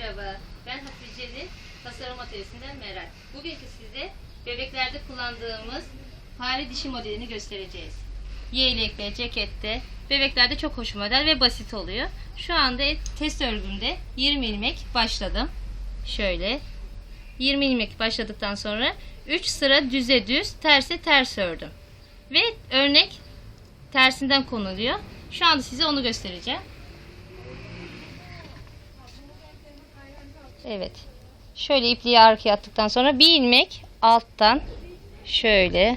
Merhaba, ben Hatice'nin tasarım atölyesinden Meral. Bugünkü size bebeklerde kullandığımız fare dişi modelini göstereceğiz. Yelekte, cekette, bebeklerde çok hoş model ve basit oluyor. Şu anda test örgümde 20 ilmek başladım. Şöyle 20 ilmek başladıktan sonra 3 sıra düze düz, terse ters ördüm. Ve örnek tersinden konuluyor. Şu anda size onu göstereceğim. Evet. Şöyle ipliği arkaya attıktan sonra bir ilmek alttan şöyle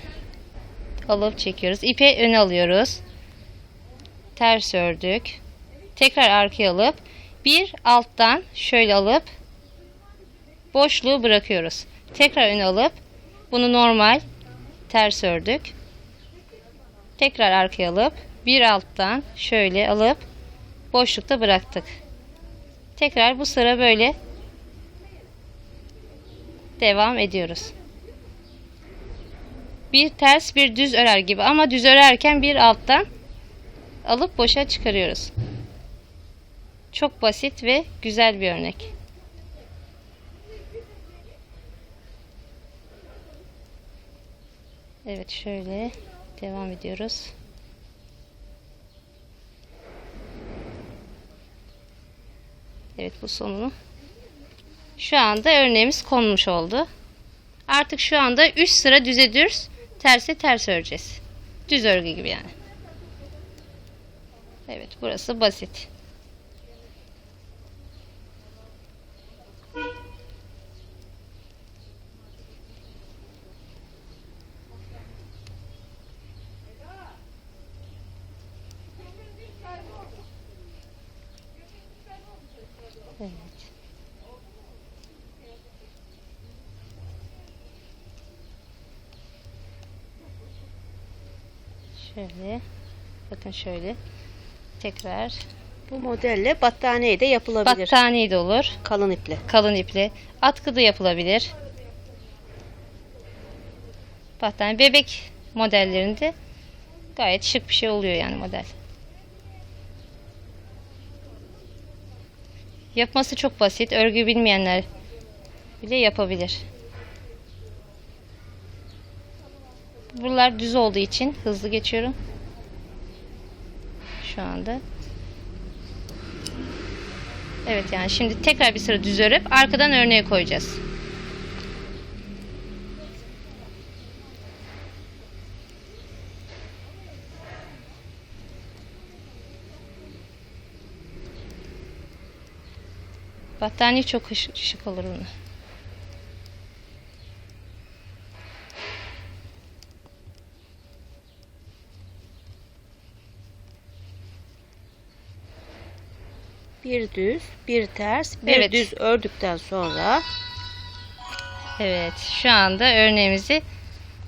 alıp çekiyoruz. İpi öne alıyoruz. Ters ördük. Tekrar arkaya alıp bir alttan şöyle alıp boşluğu bırakıyoruz. Tekrar öne alıp bunu normal ters ördük. Tekrar arkaya alıp bir alttan şöyle alıp boşlukta bıraktık. Tekrar bu sıra böyle devam ediyoruz. Bir ters bir düz örer gibi ama düz örerken bir alttan alıp boşa çıkarıyoruz. Çok basit ve güzel bir örnek. Evet şöyle devam ediyoruz. Evet bu sonunu şu anda örneğimiz konmuş oldu. Artık şu anda 3 sıra düze düz, terse ters öreceğiz. Düz örgü gibi yani. Evet burası basit. Evet. Şöyle. Bakın şöyle. Tekrar. Bu modelle battaniye de yapılabilir. Battaniye de olur. Kalın iple. Kalın iple. Atkı da yapılabilir. Battaniye. Bebek modellerinde gayet şık bir şey oluyor yani model. Yapması çok basit. Örgü bilmeyenler bile yapabilir. Buralar düz olduğu için hızlı geçiyorum. Şu anda. Evet yani şimdi tekrar bir sıra düz örüp arkadan örneğe koyacağız. Battaniye çok şık, olur bunu. Bir düz, bir ters, bir Evet. düz ördükten sonra Evet şu anda örneğimizi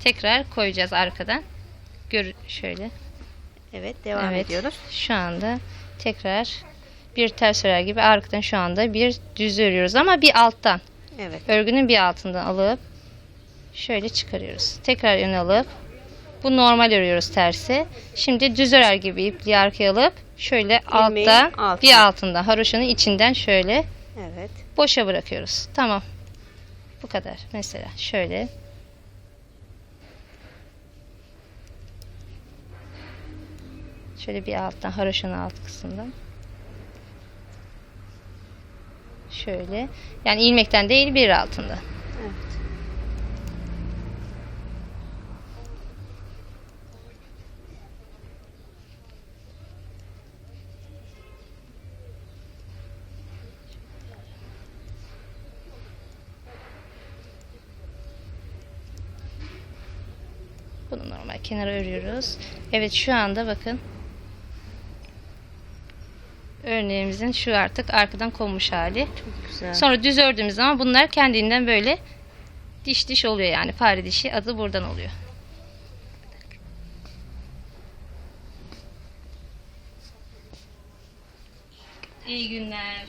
tekrar koyacağız arkadan. Gör şöyle. evet devam evet. ediyoruz. Şu anda tekrar bir ters örer gibi arkadan şu anda bir düz örüyoruz ama bir alttan. Evet. Örgünün bir altından alıp şöyle çıkarıyoruz. Tekrar öne alıp bu normal örüyoruz tersi. Şimdi düz örer gibi ipliği arkaya alıp şöyle İlmeğin altta altına. bir altında haroşanın içinden şöyle Evet. boşa bırakıyoruz. Tamam. Bu kadar. Mesela şöyle. Şöyle bir alttan haroşanın alt kısmından. Şöyle. Yani ilmekten değil bir altında. Evet. Bunu normal kenara örüyoruz. Evet şu anda bakın. Örneğimizin şu artık arkadan konmuş hali. Çok güzel. Sonra düz ördüğümüz zaman bunlar kendinden böyle diş diş oluyor yani. Fare dişi adı buradan oluyor. İyi günler.